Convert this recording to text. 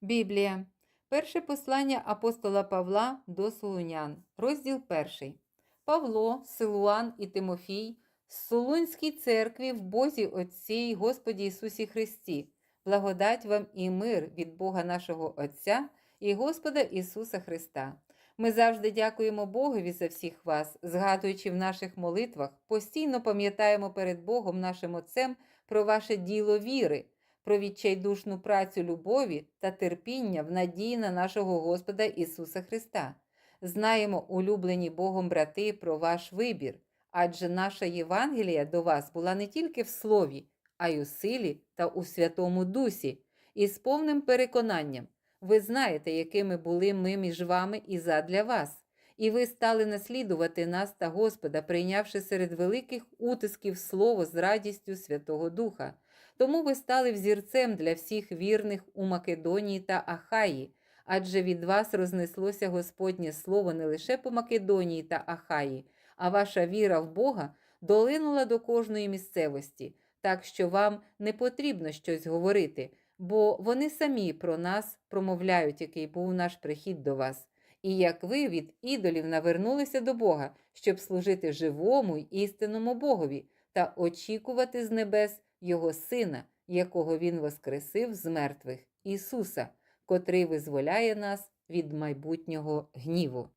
Біблія. Перше послання апостола Павла до Солунян, розділ 1. Павло, Силуан і Тимофій, Солунській церкві в Бозі Отці й Господі Ісусі Христі, благодать вам і мир від Бога нашого Отця і Господа Ісуса Христа. Ми завжди дякуємо Богові за всіх вас, згадуючи в наших молитвах, постійно пам'ятаємо перед Богом нашим Отцем про ваше діло віри про відчайдушну працю любові та терпіння в надії на нашого Господа Ісуса Христа. Знаємо, улюблені Богом брати, про ваш вибір, адже наша Євангелія до вас була не тільки в слові, а й у силі та у Святому Дусі, і з повним переконанням. Ви знаєте, якими були ми між вами і задля вас. І ви стали наслідувати нас та Господа, прийнявши серед великих утисків Слово з радістю Святого Духа. Тому ви стали взірцем для всіх вірних у Македонії та Ахаї, адже від вас рознеслося Господнє Слово не лише по Македонії та Ахаї, а ваша віра в Бога долинула до кожної місцевості, так що вам не потрібно щось говорити, бо вони самі про нас промовляють, який був наш прихід до вас. І як ви від ідолів навернулися до Бога, щоб служити живому й істинному Богові та очікувати з небес Його Сина, якого Він воскресив з мертвих, Ісуса, котрий визволяє нас від майбутнього гніву.